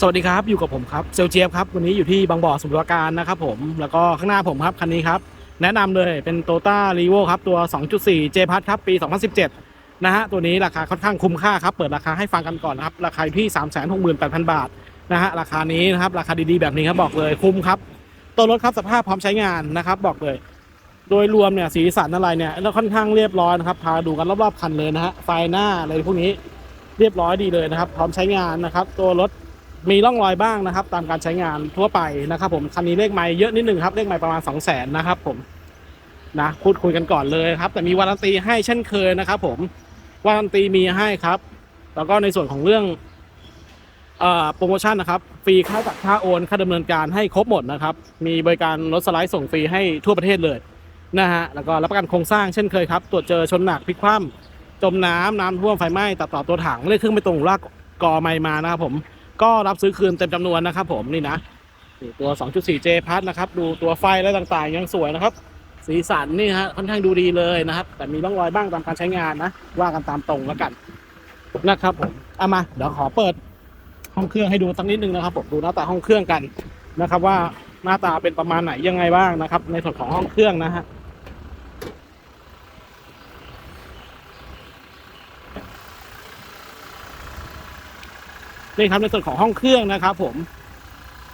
สวัสดีครับ อยู่กับผมครับเซลเจียบครับ วันนี้อยู่ที่บางบ่อสมุทรปราการนะครับผมแล้วก็ข้างหน้าผมครับ คันนี้ครับ แนะนำเลยเป็นโตต้ารีโวครับ ตัว 2.4 J พัทครับปี 2017 นะฮะ ตัวนี้ราคาค่อนข้างคุ้มค่าครับ เปิดราคาให้ฟังกันก่อนนะครับ ราคาอยู่ที่ 368,000 บาท นะฮะ ราคานี้นะครับ ราคาดีๆ แบบนี้ครับบอกเลยคุ้มครับ ตัวรถครับสภาพพร้อมใช้งานนะครับ บอกเลย โดยรวมเนี่ยสีสันอะไรเนี่ยแล้วค่อนข้างเรียบร้อยนะครับพาดูกันรอบๆคันเลยนะฮะไฟหน้าอะไรพวกนี้เรียบร้อยดีเลยนะครับ พร้อมใช้งานนะครับ ตัวรถ มีร่องรอยบ้างนะครับ ตามการใช้งานทั่วไปนะครับผมคันนี้เลขไม้เยอะนิดนึงครับเลขไม้ประมาณ2 0 0 0 0นนะครับผมนะพูดคุยกันก่อนเลยครับ แต่มีวารันตีให้เช่นเคยนะครับผมวารันตีมีให้ครับ แล้วก็ในส่วนของเรื่องโปรโมชั่นนะครับฟรีค่าจัดค่าโอนค่าดำเนินการให้ครบหมดนะครับ มีบริการรถสไลด์ส่งฟรีให้ทั่วประเทศเลยนะฮะแล้วก็รับประกันโครงสร้างเช่นเคยครับ ตรวจเจอชนหนักพลิกคว่ำจมน้ำน้ำท่วมไฟไหม้ตัดต่อตัวถังเลขเครื่องไม่ตรงลากกอไม่มานะครับผม ก็รับซื้อคืนเต็มจำนวนนะครับ ผมนี่นะตัว 2.4J พัทนะครับ ดูตัวไฟและต่างๆ ยังสวยนะครับ สีสันนี่ฮะค่อนข้างดูดีเลยนะครับ แต่มีร่องรอยบ้างตามการใช้งานนะ ว่ากันตามตรงแล้วกันนะครับผมเอามาเดี๋ยวขอเปิดห้องเครื่องให้ดูสักนิดนึงนะครับผมดูหน้าตาห้องเครื่องกันนะครับ ว่าหน้าตาเป็นประมาณไหนยังไงบ้างนะครับ ในส่วนของห้องเครื่องนะฮะ นี่ครับในส่วนของห้องเครื่องนะครับ ผม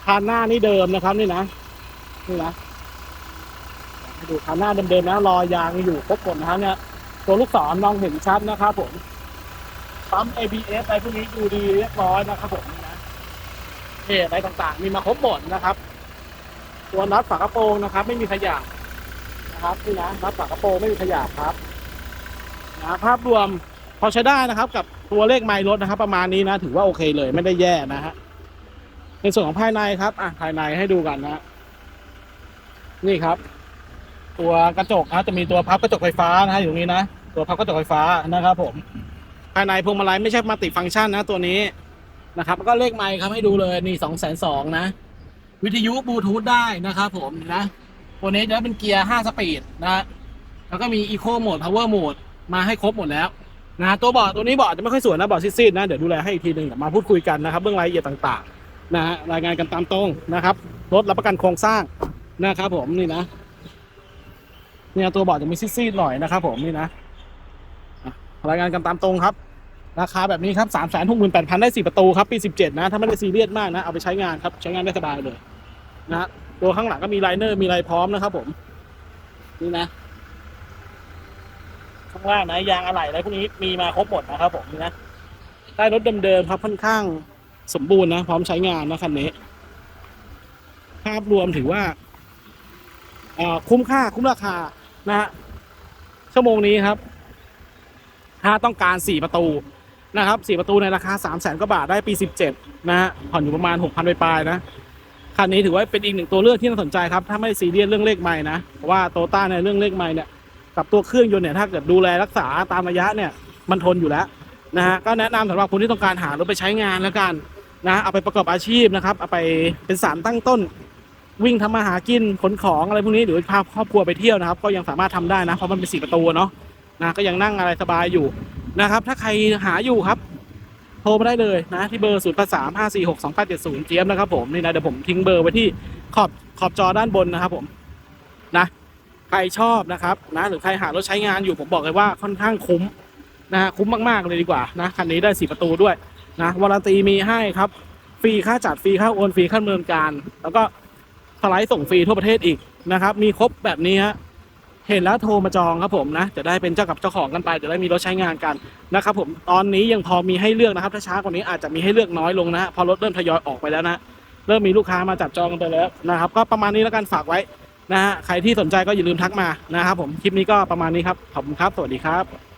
คานหน้านี่เดิมนะครับ นี่นะนี่นะให้ดูคานหน้าเดิมๆนะรอยางอยู่ครบหมดนะครับเนี่ยตัวลูกศรมองเห็นชัดนะครับผมปั๊ม ABS อะไรพวกนี้ดูดีเรียบร้อยนะครับผมนี่นะเพจอะไรต่างๆ มีมาครบหมดนะครับ ตัวน็อตฝากระโปรงนะครับ ไม่มีขยะนะครับนี่นะน็อตฝากระโปรงไม่มีขยะครับนะภาพรวม พอใช้ได้นะครับ กับตัวเลขไมล์รถนะครับ ประมาณนี้นะ ถือว่าโอเคเลยไม่ได้แย่นะฮะในส่วนของภายในครับ อะภายในให้ดูกันนะนี่ครับ ตัวกระจกนะจะมีตัวพับกระจกไฟฟ้านะฮะอยู่ตรงนี้นะตัวพับกระจกไฟฟ้านะครับผม ภายในพวงมาลัยไม่ใช่มาติฟังก์ชันนะตัวนี้นะครับแล้วก็เลขไมล์ครับให้ดูเลยนี่สองแสนสองนะ วิทยุบลูทูธได้นะครับผมนะตัวนี้จะเป็นเกียร์5สปีดนะฮะแล้วก็มี Eco Mode Power Mode มาให้ครบหมดแล้ว นะตัวเบาะตัวนี้เบาะจะไม่ค่อยสวยนะเบาะซีดๆนะเดี๋ยวดูแลให้อีกทีหนึ่งเดี๋ยวมาพูดคุยกันนะครับเรื่องรายละเอียดต่างๆนะฮะรายงานกันตามตรงนะครับรถรับประกันโครงสร้างนะครับผมนี่นะเนี่ยตัวเบาะจะมีซีดๆหน่อยนะครับผมนี่นะรายงานกันตามตรงครับ ราคาแบบนี้ครับสามแสนหกหมื่นแปดพันได้สี่ประตูครับปีสิบเจ็ดนะถ้าไม่ได้ซีเรียสมากนะเอาไปใช้งานครับใช้งานได้สบายเลยนะฮะตัวข้างหลังก็มีไลเนอร์มีอะไรพร้อมนะครับผมนี่นะ ข้างล่างนะยางอะไหล่อะไรพวกนี้มีมาครบหมดนะครับผมนี่นะได้รถเดิมๆครับค่อนข้างสมบูรณ์นะ พร้อมใช้งานนะคันนี้ ภาพรวมถือว่าคุ้มค่าคุ้มราคานะฮะชั่วโมงนี้ครับ ถ้าต้องการสี่ประตูนะครับสี่ประตูในราคาสามแสนกว่าบาทได้ปีสิบเจ็ดนะฮะผ่อนอยู่ประมาณหกพันปลายๆนะคันนี้ถือว่าเป็นอีกหนึ่งตัวเลือกที่น่าสนใจครับ ถ้าไม่ซีเรียสเรื่องเลขไม้นะเพราะว่าโตต้าในเรื่องเลขไม้เนี่ย กับตัวเครื่องยนต์เนี่ยถ้าเกิดดูแลรักษาตามระยะเนี่ยมันทนอยู่แล้วนะฮะก็แนะนำสำหรับคนที่ต้องการหารถไปใช้งานแล้วกันนะเอาไปประกอบอาชีพนะครับเอาไปเป็นสารตั้งต้น วิ่งทำมาหากินขนของอะไรพวกนี้หรือพาครอบครัวไปเที่ยวนะครับ ก็ยังสามารถทำได้นะเพราะมันเป็นสี่ประตูเนาะนะก็ยังนั่งอะไรสบายอยู่นะครับ ถ้าใครหาอยู่ครับ โทรมาได้เลยนะ ที่เบอร์ศูนย์สามห้าสี่หกสองแปดเจ็ดศูนย์เจี๊ยบนะครับผมนี่นะเดี๋ยวผมทิ้งเบอร์ไว้ที่ขอบขอบจอด้านบนนะครับผมนะ ใครชอบนะครับนะหรือใครหารถใช้งานอยู่ผมบอกเลยว่าค่อนข้างคุ้มนะฮะคุ้มมากๆเลยดีกว่านะคันนี้ได้สี่ประตูด้วยนะวารันตีมีให้ครับฟรีค่าจัดฟรีค่าโอนฟรีค่าดำเนินการ แล้วก็สไลด์ส่งฟรีทั่วประเทศอีกนะครับ มีครบแบบนี้ฮะเห็นแล้วโทรมาจองครับผมนะจะได้เป็นเจ้ากับเจ้าของกันไปจะได้มีรถใช้งานกันนะครับผมตอนนี้ยังพอมีให้เลือกนะครับ ถ้าช้ากว่านี้อาจจะมีให้เลือกน้อยลงนะฮะพอรถเริ่มทยอยออกไปแล้วนะเริ่มมีลูกค้ามาจับจองกันไปแล้วนะครับ ก็ประมาณนี้แล้วกันฝากไว้ นะฮะใครที่สนใจก็อย่าลืมทักมานะครับผมคลิปนี้ก็ประมาณนี้ครับขอบคุณครับ สวัสดีครับ